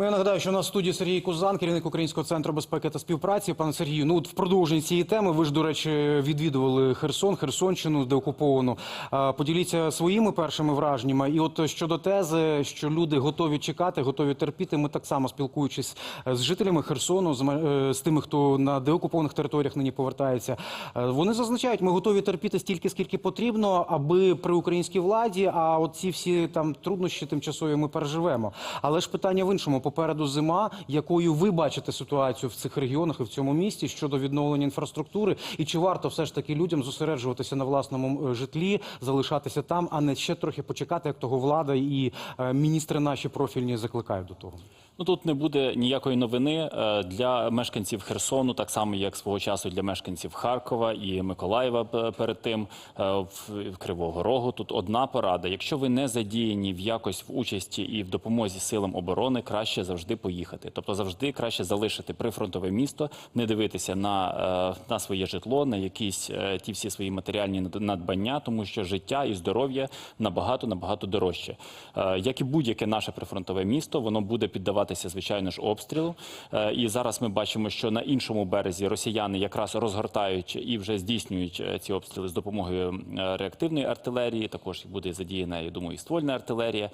Ну, я нагадаю, що в студії Сергій Кузан, керівник Українського центру безпеки та співпраці. Пане Сергію, ну от в продовженні цієї теми ви ж, до речі, відвідували Херсон, Херсонщину, деокуповану. А, Поділіться своїми першими враженнями. І от щодо тези, що люди готові чекати, готові терпіти. Ми так само спілкуючись е, з жителями Херсону, з, е, з тими, хто на деокупованих територіях нині повертається. е, Вони зазначають, ми готові терпіти стільки, скільки потрібно, аби при українській владі, а от ці всі там труднощі тимчасові ми переживемо. Але ж питання в іншому. Попереду зима, якою ви бачите ситуацію в цих регіонах і в цьому місті щодо відновлення інфраструктури, і чи варто все ж таки людям зосереджуватися на власному е, житлі, залишатися там, а не ще трохи почекати, як того влада і е, міністри наші профільні закликають до того. Ну тут не буде ніякої новини е, для мешканців Херсону, так само як свого часу для мешканців Харкова і Миколаєва перед тим е, в Кривого Рогу. Тут одна порада. Якщо ви не задіяні в якось в участі і в допомозі силам оборони, краще завжди поїхати. Тобто завжди краще залишити прифронтове місто, не дивитися на, е, на своє житло, на якісь е, ті всі свої матеріальні надбання, тому що життя і здоров'я набагато набагато дорожче. Е, Як і будь-яке наше прифронтове місто, воно буде піддаватися, звичайно ж, обстрілу. Е, І зараз ми бачимо, що на іншому березі росіяни якраз розгортають і вже здійснюють е, ці обстріли з допомогою е, реактивної артилерії. Також буде задіяна, я думаю, і ствольна артилерія.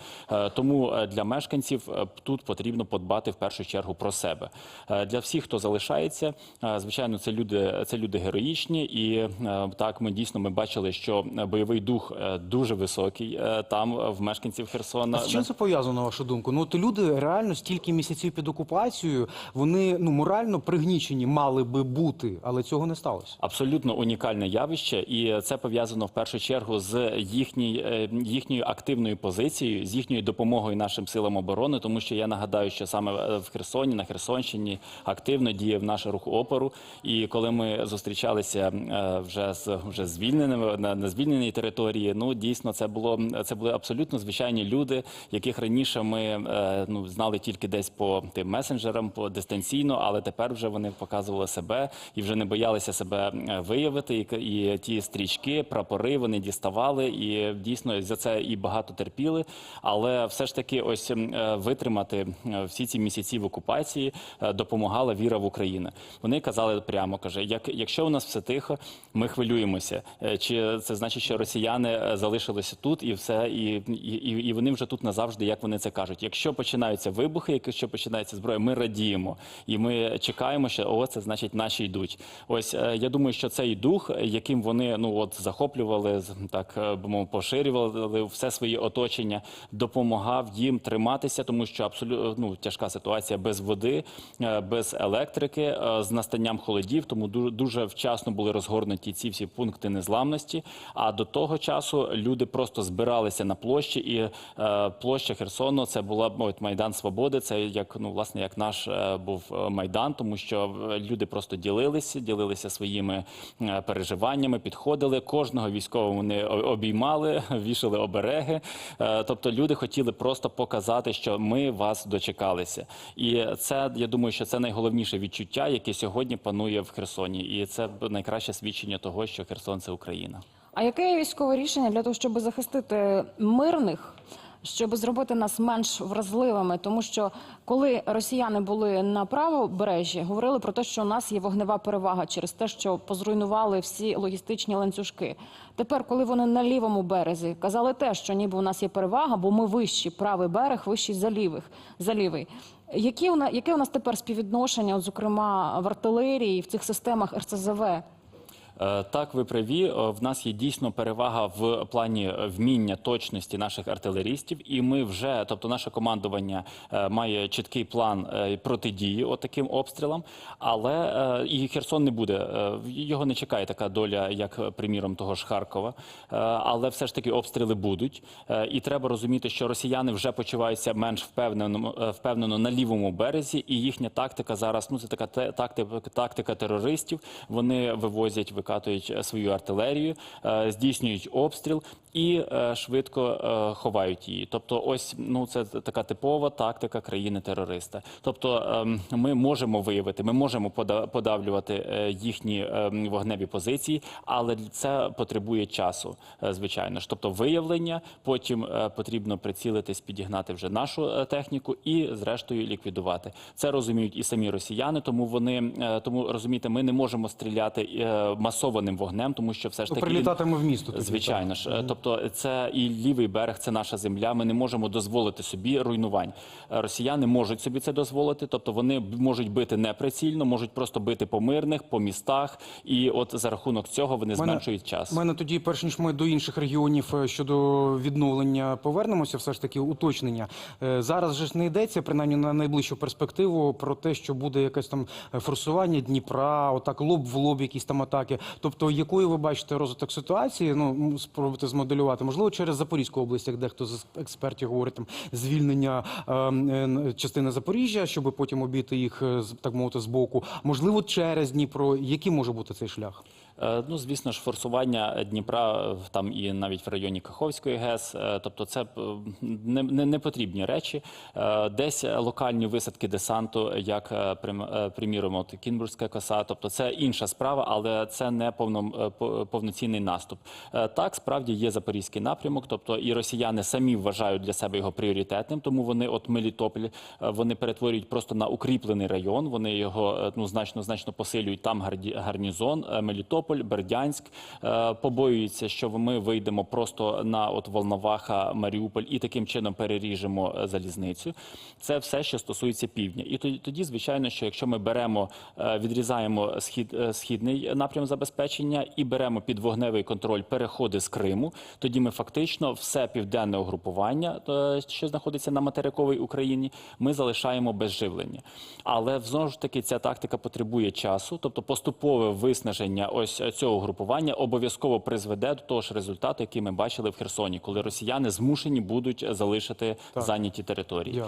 Тому для мешканців тут потрібно подбати в першу чергу про себе. Для всіх, хто залишається, звичайно, це люди, це люди героїчні, і так ми дійсно ми бачили, що бойовий дух дуже високий там в мешканців Херсона. А з чим це пов'язано, на вашу думку? Ну, от люди реально стільки місяців під окупацією, вони ну морально пригнічені мали би бути, але цього не сталося. Абсолютно унікальне явище, і це пов'язано в першу чергу з їхній, е, їхньою активною позицією, з їхньою допомогою нашим силам оборони. Тому що я нагадаю, що саме е, в Херсоні, на Херсонщині активно діяв наш рух опору. І коли ми зустрічалися е, вже з вже звільненими на, на звільненій території, ну дійсно це було це були абсолютно звичайні люди, яких раніше ми ну знали тільки десь по тим месенджерам, по дистанційно, але тепер вже вони показували себе і вже не боялися себе е, виявити. І, і ті стрічки, прапори вони діставали, і дійсно за це і багато терпіли. Але все ж таки, ось е, витримати е, всі ці місяці в окупації допомагала віра в Україну. Вони казали прямо, каже, як якщо у нас все тихо, ми хвилюємося. Чи це значить, що росіяни залишилися тут і все, і, і, і вони вже тут назавжди, як вони це кажуть. Якщо починаються вибухи, якщо починається зброя, ми радіємо і ми чекаємо, що о, це значить наші йдуть. Ось е, я думаю, що цей дух, яким вони ну от захоплювали, так е, би поширювали все своє оточення, допомагав їм триматися, тому що абсолютно ну, тяжка ситуація без води, е, без електрики, е, з настанням холодів. Тому дуже, дуже вчасно були розгорнуті ці всі пункти незламності. А до того часу люди просто збиралися на площі, і е, площа Херсону це була от, майдан свободи. Це як ну власне як наш е, був е, майдан, тому що е, люди просто ділилися, ділилися своїми переживаннями, підходили. Кожного військового вони обіймали, вішали обереги. Тобто люди хотіли просто показати, що ми вас дочекалися. І це я думаю, що це найголовніше відчуття, яке сьогодні панує в Херсоні, і це найкраще свідчення того, що Херсон це Україна. А яке військове рішення для того, щоб захистити мирних, щоб зробити нас менш вразливими? Тому що коли росіяни були на правобережжі, говорили про те, що у нас є вогнева перевага через те, що позруйнували всі логістичні ланцюжки. Тепер, коли вони на лівому березі казали те, що ніби у нас є перевага, бо ми вищі, правий берег вищий за лівих за лівий. Які у нас яке у нас тепер співвідношення, от, зокрема в артилерії, в цих системах РСЗВ? Е, Так, ви праві. Е, В нас є дійсно перевага в плані е, вміння точності наших артилерістів, і ми вже, тобто, наше командування має чіткий план протидії от таким обстрілам. Але і Херсон не буде. Його не чекає така доля, як приміром того ж Харкова. Але все ж таки обстріли будуть. І треба розуміти, що росіяни вже почуваються менш впевнено, впевнено на лівому березі, і їхня тактика зараз ну це така тактика, тактика терористів. Вони вивозять, використовують викатують е, свою артилерію, е, здійснюють обстріл і е, швидко е, ховають її. Тобто, ось ну це така типова тактика країни-терориста. Тобто, ем, ми можемо виявити, ми можемо пода- подавлювати е, їхні ем, вогневі позиції, але це потребує часу, звичайно ж. Тобто, виявлення, потім потрібно прицілитись, підігнати вже нашу техніку і, зрештою, ліквідувати. Це розуміють і самі росіяни, тому вони тому розумієте, ми не можемо стріляти масованим вогнем, тому що все ж Ну, таки прилітатиме в місто. Звичайно так. ж, Е, тобто це і лівий берег, це наша земля. Ми не можемо дозволити собі руйнувань. Е, Росіяни можуть собі це дозволити, тобто вони можуть бити неприцільно, можуть просто бити по мирних, по містах, і от за рахунок цього вони Мене- зменшують час. Мене тоді, перш ніж ми до інших регіонів е, щодо відновлення повернемося, все ж таки уточнення. Е, Зараз же ж не йдеться, принаймні на найближчу перспективу, про те, що буде якесь там форсування Дніпра, отак лоб в лоб, якісь там атаки. Тобто, якою ви бачите розвиток ситуації? Ну спробуйте змоделювати. Можливо, через Запорізьку область, як дехто з експертів говорить, там звільнення е, частини Запоріжжя, щоб потім обійти їх е, так мовити з боку. Можливо, через Дніпро. Який може бути цей шлях? Е, Ну, звісно ж, форсування Дніпра е, там і навіть в районі Каховської ГЕС, е, тобто це не, не, не потрібні речі. Десь локальні висадки десанту, як прим- приміром, от Кінбурзька коса, тобто це інша справа, але це не повно, повноцінний наступ. Так, справді є запорізький напрямок, тобто і росіяни самі вважають для себе його пріоритетним, тому вони от Мелітополь вони перетворюють просто на укріплений район. Вони його ну значно значно посилюють. Там гарнізон, е, Мелітополь, Бердянськ. Е, Побоюються, що ми вийдемо просто на от Волноваха, Маріуполь і таким чином переріжемо е, залізницю. Це все, що стосується півдня. І тоді, звичайно, що якщо ми беремо, е, відрізаємо схід, східний напрям забезпечення і беремо під вогневий контроль переходи з Криму, тоді ми фактично все південне угрупування, що знаходиться на материковій Україні, ми залишаємо без живлення. Але знову ж таки ця тактика потребує часу, тобто поступове виснаження ось цього групування обов'язково призведе до того ж результату, який ми бачили в Херсоні, коли росіяни змушені будуть залишити зайняті території. Дякую.